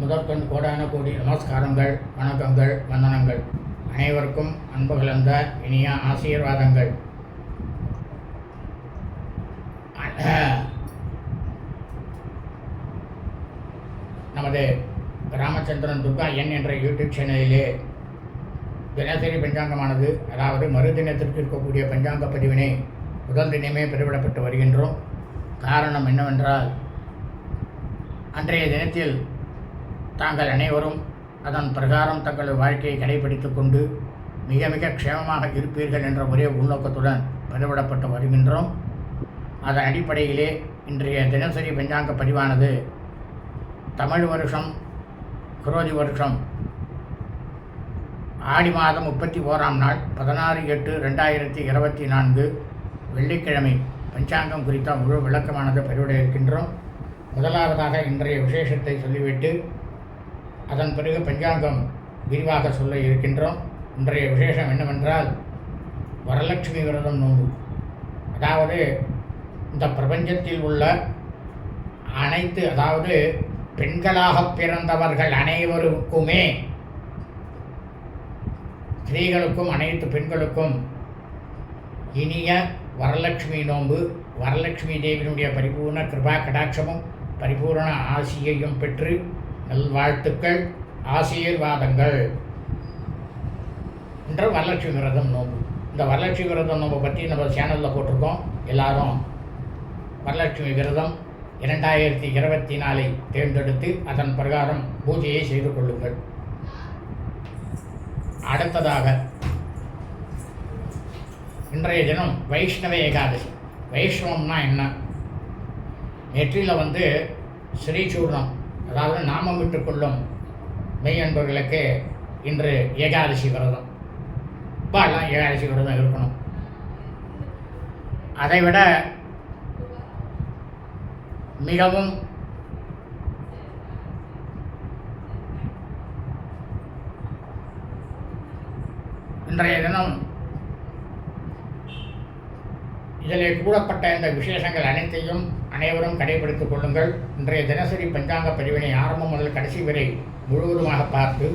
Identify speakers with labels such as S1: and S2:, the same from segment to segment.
S1: முதற்கண் கோடான கோடி நமஸ்காரங்கள் வணக்கங்கள் வந்தனங்கள். அனைவருக்கும் அன்பு கலந்த இனிய ஆசீர்வாதங்கள். அஹ், நமது ராமச்சந்திரன் துர்கா என் என்ற யூடியூப் சேனலிலே தினசரி பஞ்சாங்கமானது அதாவது மறுதினத்திற்கு இருக்கக்கூடிய பஞ்சாங்க பதிவினை முதல் தினமே பெருவிடப்பட்டு வருகின்றோம். காரணம் என்னவென்றால் அன்றைய தினத்தில் தாங்கள் அனைவரும் அதன் பிரகாரம் தங்களது வாழ்க்கையை கடைபிடித்து கொண்டு மிக மிக க்ஷேமமாக இருப்பீர்கள் என்ற ஒரே உள்நோக்கத்துடன் பதிவிடப்பட்டு வருகின்றோம். அதன் அடிப்படையிலே இன்றைய தினசரி பஞ்சாங்க பதிவானது தமிழ் வருஷம் குரோதி வருஷம். ஆடி மாதம் முப்பத்தி ஓராம் நாள் பதினாறு எட்டு ரெண்டாயிரத்தி இருபத்தி நான்கு வெள்ளிக்கிழமை பஞ்சாங்கம் குறித்த முழு விளக்கமானது பதிவிட இருக்கின்றோம். முதலாவதாக இன்றைய விசேஷத்தை சொல்லிவிட்டு அதன் பிறகு பஞ்சாங்கம் விரிவாக சொல்ல இருக்கின்றோம். இன்றைய விசேஷம் என்னவென்றால் வரலட்சுமி விரதம் நோன்பு. அதாவது இந்த பிரபஞ்சத்தில் உள்ள அனைத்து அதாவது பெண்களாக பிறந்தவர்கள் அனைவருக்குமே ஸ்திரீகளுக்கும் அனைத்து பெண்களுக்கும் இனிய வரலட்சுமி நோன்பு வரலட்சுமி தேவியினுடைய பரிபூர்ண கிருபா கடாட்சமும் பரிபூர்ண ஆசியையும் பெற்று நல்வாழ்த்துக்கள் ஆசீர்வாதங்கள். என்ற வரலட்சுமி விரதம் நோன்பு. இந்த வரலட்சுமி விரதம் நோன்பை பற்றி நம்ம சேனலில் போட்டிருக்கோம். எல்லாரும் வரலட்சுமி விரதம் இரண்டாயிரத்தி இருபத்தி நாலை தேர்ந்தெடுத்து அதன் பிரகாரம் பூஜையை செய்து கொள்ளுங்கள். அடுத்ததாக இன்றைய தினம் வைஷ்ணவ ஏகாதசி. வைஷ்ணவம்னா என்ன? நெற்றியில் வந்து ஸ்ரீசூர்ணம். அதாவது நாமம் விட்டுக்கொள்ளும் கொள்ளும் இன்று ஏகாதசி விரதம். எல்லாம் ஏகாதசி விரதம் இருக்கணும். அதைவிட மிகவும் இன்றைய தினம் இதில் கூறப்பட்ட இந்த விசேஷங்கள் அனைத்தையும் அனைவரும் கடைபிடித்துக் கொள்ளுங்கள். இன்றைய தினசரி பஞ்சாங்க பதிவினை ஆரம்பம் முதல் கடைசி வரை முழுவதுமாக பார்த்து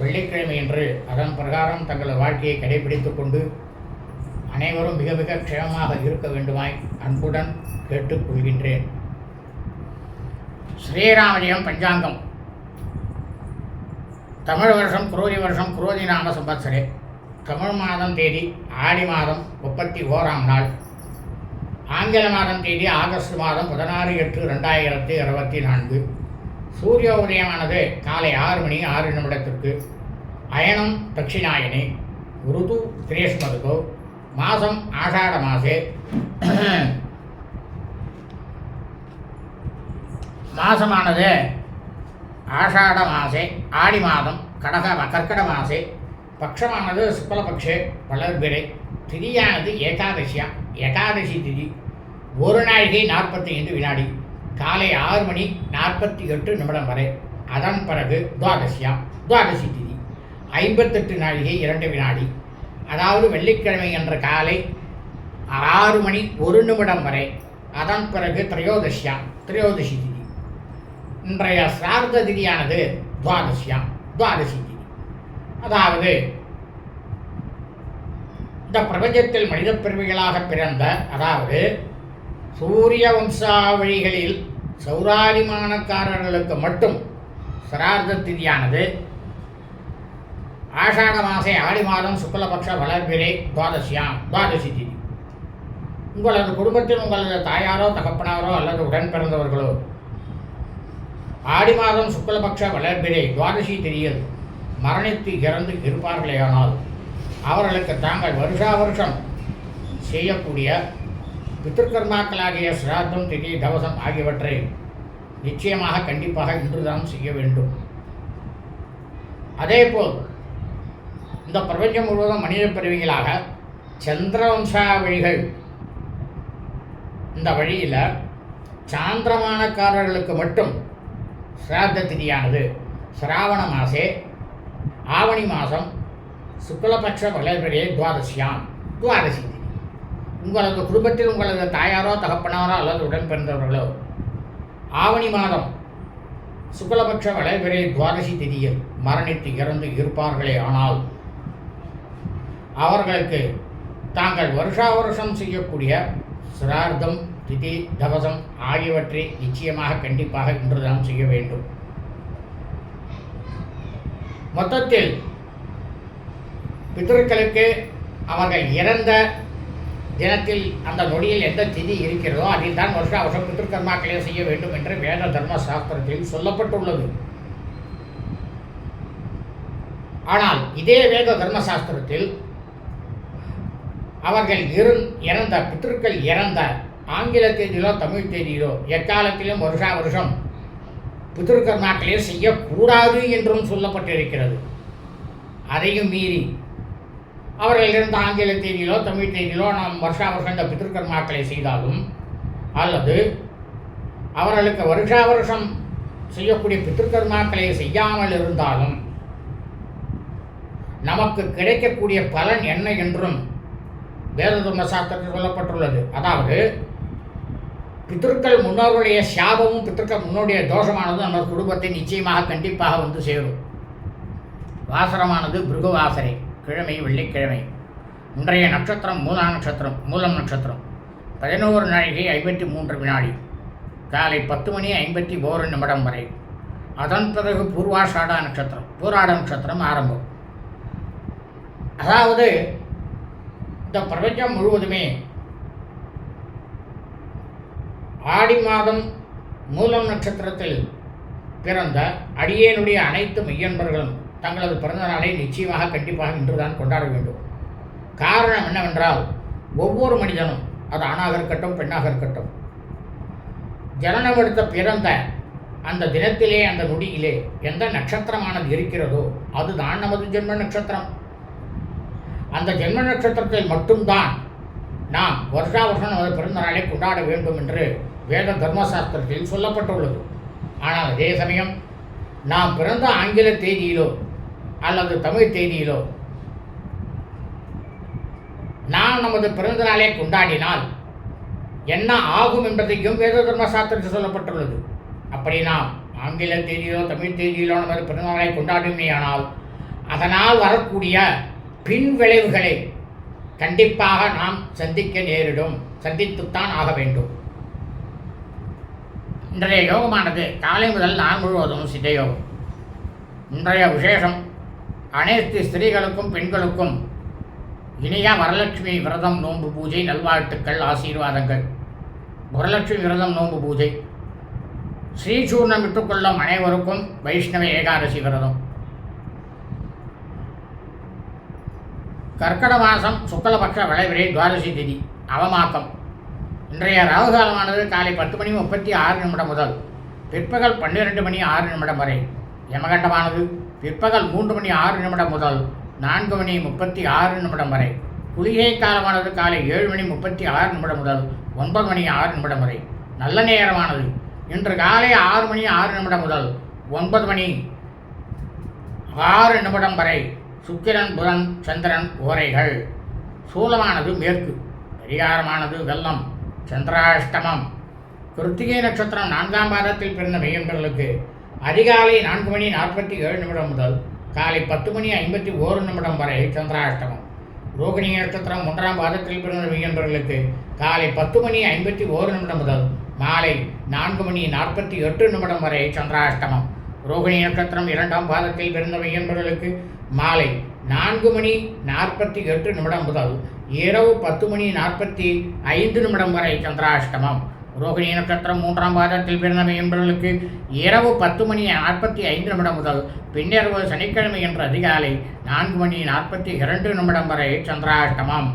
S1: வெள்ளிக்கிழமை என்று அதன் பிரகாரம் தங்கள் வாழ்க்கையை கடைபிடித்துக் கொண்டு அனைவரும் மிக மிக க்ஷேமமாக இருக்க வேண்டுமாய் அன்புடன் கேட்டுக்கொள்கின்றேன் ஸ்ரீராமஜயம் பஞ்சாங்கம். தமிழ் வருஷம் குரோதி வருஷம் குரோதி நாம சம்பத்சரே தமிழ் மாதம் தேதி ஆடி மாதம் முப்பத்தி ஓராம் நாள். ஆங்கில மாதம் தேதி ஆகஸ்ட் மாதம் பதினாறு எட்டு ரெண்டாயிரத்தி இருபத்தி நான்கு. சூரிய உதயமானது காலை ஆறு மணி ஆறு நிமிடத்திற்கு. அயனம் தட்சிணாயனி ருது கிரேஷ்மருதோ மாதம் ஆஷாட மாசே. மாதமானது ஆஷாட மாசே ஆடி மாதம் கடக கர்க்கட மாசே. பட்சமானது சுக்லபக்ஷே வளர்பிறை திதியானது ஏகாதசியா ஏகாதசி திதி ஒரு நாழிகை நாற்பத்தி ஐந்து வினாடி காலை ஆறு மணி நாற்பத்தி எட்டு நிமிடம் வரை. அதன் பிறகு துவாதசியா துவாதசி திதி ஐம்பத்தெட்டு நாழிகை இரண்டு வினாடி. அதாவது வெள்ளிக்கிழமை என்ற காலை ஆறு மணி ஒரு நிமிடம் வரை. அதன் பிறகு திரையோதசியா திரையோதசி திதி. இன்றைய சிரார்த்த திதியானது துவாதசியாம். துவாதசி திதி. அதாவது இந்த பிரபஞ்சத்தில் மனித பிறவிகளாக பிறந்த அதாவது சூரிய வம்சாவழிகளில் சௌராரிமானக்காரர்களுக்கு மட்டும் சிரார்த்த திதியானது. ஆஷாட மாசே ஆடி மாதம் சுக்லபக்ஷ வளர்பிரே துவாதசியாம் துவாதசி திதி. உங்களது குடும்பத்தில் உங்களது தாயாரோ தகப்பனாரோ அல்லது உடன் பிறந்தவர்களோ ஆடி மாதம் சுக்லபக்ஷ வளர்பிரே துவாதசி திதியில் மரணித்து இறந்து இருப்பார்களேயானால் அவர்களுக்கு தாங்கள் வருஷா வருஷம் செய்யக்கூடிய பித்திருக்கர்மாக்களாகிய சிராத்தம் திதி தவசம் ஆகியவற்றை நிச்சயமாக கண்டிப்பாக இன்றுதான் செய்ய வேண்டும். அதேபோல் இந்த பிரபஞ்சம் முழுவதும் மனித பருவிகளாக சந்திரவம்சா வழிகள் இந்த வழியில் சாந்திரமானக்காரர்களுக்கு மட்டும் சிராத்த திதியானது. சிராவண மாசே ஆவணி மாதம் சுக்லபக்ஷ வளர்பிறையை துவாதசியாம். துவாதசி திதி. உங்களது குடும்பத்தில் உங்களது தாயாரோ தகப்பனாரோ அல்லது உடன் பிறந்தவர்களோ ஆவணி மாதம் சுகலபட்ச வளர்பிறை துவாதசி திதியில் மரணித்து இறந்து இருப்பார்களே ஆனால் அவர்களுக்கு தாங்கள் வருஷா வருஷம் செய்யக்கூடிய சிரார்த்தம் திதி தவசம் ஆகியவற்றை நிச்சயமாக கண்டிப்பாக இன்றுதான் செய்ய வேண்டும். மொத்தத்தில் பித்தர்களுக்கு அவர்கள் இறந்த தினத்தில் அந்த நொடியில் எந்த திதி இருக்கிறதோ அதில் தான் வருஷா வருஷம் பித்திருக்கர்மாக்களை செய்ய வேண்டும் என்று வேத தர்ம சாஸ்திரத்தில் சொல்லப்பட்டுள்ளது. ஆனால் இதே வேத தர்ம சாஸ்திரத்தில் அவர்கள் இரு இறந்த பித்திருக்கள் இறந்த ஆங்கில தேதியிலோ தமிழ் தேதியிலோ எக்காலத்திலும் வருஷா வருஷம் பித்திருக்கர்மாக்களே செய்யக்கூடாது என்றும் சொல்லப்பட்டிருக்கிறது. அதையும் மீறி அவர்கள் இருந்த ஆங்கில தேதியிலோ தமிழ் தேதியிலோ நாம் வருஷா வருஷம் இந்த பித்திருக்கர்மாக்களை செய்தாலும் அல்லது அவர்களுக்கு வருஷா வருஷம் செய்யக்கூடிய பித்திருக்கர்மாக்களை செய்யாமல் இருந்தாலும் நமக்கு கிடைக்கக்கூடிய பலன் என்ன என்றும் வேத சாஸ்திரத்தில் சொல்லப்பட்டுள்ளது. அதாவது பித்திருக்கள் முன்னோருடைய சாபமும் பித்திருக்கள் முன்னோருடைய தோஷமானதும் நம்ம குடும்பத்தை நிச்சயமாக கண்டிப்பாக வந்து சேரும். வாசரமானது பிருகுவாசரை கிழமை வெள்ளிக்கிழமை. இன்றைய நட்சத்திரம் மூலா நட்சத்திரம் மூலம் நட்சத்திரம். பதினோரு நாழிகை ஐம்பத்தி மூன்று வினாடி. காலை பத்து மணி ஐம்பத்தி ஓரு நிமிடம் வரை. அதன் பிறகு பூர்வாஷாடா நட்சத்திரம் பூராட நட்சத்திரம் ஆரம்பம். அதாவது இந்த பிரபஞ்சம் முழுவதுமே ஆடி மாதம் மூலம் நட்சத்திரத்தில் பிறந்த அடியேனுடைய அனைத்து மெய்யன்பர்களும் தங்களது பிறந்த நாளை நிச்சயமாக கண்டிப்பாக இன்றுதான் கொண்டாட வேண்டும். காரணம் என்னவென்றால் ஒவ்வொரு மனிதனும் அது ஆணாக இருக்கட்டும் பெண்ணாக இருக்கட்டும் ஜனனம் எடுத்த பிறந்த அந்த தினத்திலே அந்த நொடியிலே எந்த நட்சத்திரமானது இருக்கிறதோ அதுதான் நமது ஜென்ம நட்சத்திரம். அந்த ஜென்ம நட்சத்திரத்தில் மட்டும்தான் நாம் வருஷா வருஷம் நமது பிறந்த நாளை கொண்டாட வேண்டும் என்று வேத தர்மசாஸ்திரத்தில் சொல்லப்பட்டுள்ளது. ஆனால் அதே சமயம் நாம் பிறந்த ஆங்கில தேதியிலோ அல்லது தமிழ் தேதியிலோ. நாம் நமது பிறந்த நாளை கொண்டாடினால் என்ன ஆகும் என்பதையும் வேத தர்மசாஸ்திரத்தில் சொல்லப்பட்டுள்ளது. அப்படி நாம் ஆங்கில தேதியிலோ தமிழ் தேதியிலோ நமது பிறந்தநாளை கொண்டாடுமேயானால் அதனால் வரக்கூடிய பின் விளைவுகளை கண்டிப்பாக நாம் சந்திக்க நேரிடும் சந்தித்துத்தான் ஆக வேண்டும். இன்றைய யோகமானது காலை முதல் நாள் முழுவதும் சித்த யோகம். இன்றைய விசேஷம் அனைத்து ஸ்திரீகளுக்கும் பெண்களுக்கும் இனிய வரலட்சுமி விரதம் நோன்பு பூஜை நல்வாழ்த்துக்கள் ஆசீர்வாதங்கள். வரலட்சுமி விரதம் நோன்பு பூஜை. ஸ்ரீசூர்ணம் விட்டுக்கொள்ளும் அனைவருக்கும் வைஷ்ணவ ஏகாதசி விரதம். கர்க்கட மாதம் சுக்கலபக்ஷ விளைவிரை துவாதசி திதி அவமாக்கம். இன்றைய ராகுகாலமானது காலை பத்து மணி முப்பத்தி ஆறு நிமிடம் முதல் பிற்பகல் பன்னிரெண்டு மணி ஆறு நிமிடம் வரை. யமகண்டமானது. பிற்பகல் மூன்று மணி ஆறு நிமிடம் முதல் நான்கு மணி முப்பத்தி ஆறு நிமிடம் வரை. குளிகை காலமானது காலை ஏழு மணி முப்பத்தி ஆறு நிமிடம் முதல் ஒன்பது மணி ஆறு நிமிடம் வரை. நல்ல நேரமானது. இன்று காலை ஆறு மணி ஆறு நிமிடம் முதல் ஒன்பது மணி ஆறு நிமிடம் வரை சுக்கிரன் புதன் சந்திரன் ஓரைகள். சூலமானது மேற்கு. பரிகாரமானது வெள்ளம். சந்திராஷ்டமம். கிருத்திகை நட்சத்திரம் நான்காம் பாதத்தில் பிறந்த மெய்யன்பர்களுக்கு அதிகாலை நான்கு மணி நாற்பத்தி ஏழு நிமிடம் முதல் காலை பத்து மணி ஐம்பத்தி ஓரு நிமிடம் வரை சந்திராஷ்டமம். ரோகிணி நட்சத்திரம் ஒன்றாம் பாதத்தில் பிறந்த மெய்யன்பர்களுக்கு காலை பத்து மணி ஐம்பத்தி ஓரு நிமிடம் முதல் மாலை நான்கு மணி நாற்பத்தி எட்டு நிமிடம் வரை சந்திராஷ்டமம். ரோகிணி நட்சத்திரம் இரண்டாம் பாதத்தில் பிறந்த மெய்யன்பர்களுக்கு மாலை நான்கு மணி நாற்பத்தி எட்டு நிமிடம் முதல் இரவு பத்து மணி நாற்பத்தி ஐந்து நிமிடம் வரை சந்திராஷ்டமம். ரோகிணி நட்சத்திரம் மூன்றாம் பாதத்தில் பிறந்த என்பவர்களுக்கு இரவு பத்து மணி நாற்பத்தி ஐந்து நிமிடம் முதல் பின்னிரவு சனிக்கிழமை என்ற அதிகாலை நான்கு மணி நாற்பத்தி இரண்டு நிமிடம் வரை சந்திராஷ்டமம்.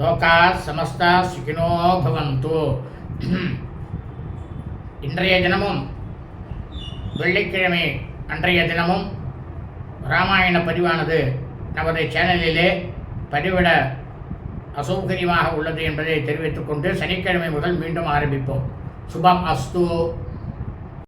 S1: லோகா சமஸ்தா சுகினோ பவந்து. இன்றைய தினமும் வெள்ளிக்கிழமை அன்றைய தினமும் ராமாயண பதிவானது நமது சேனலிலே பதிவிட அசௌகரியமாக உள்ளது என்பதை தெரிவித்துக்கொண்டு சனிக்கிழமை முதல் மீண்டும் ஆரம்பிப்போம். சுபம் அஸ்து.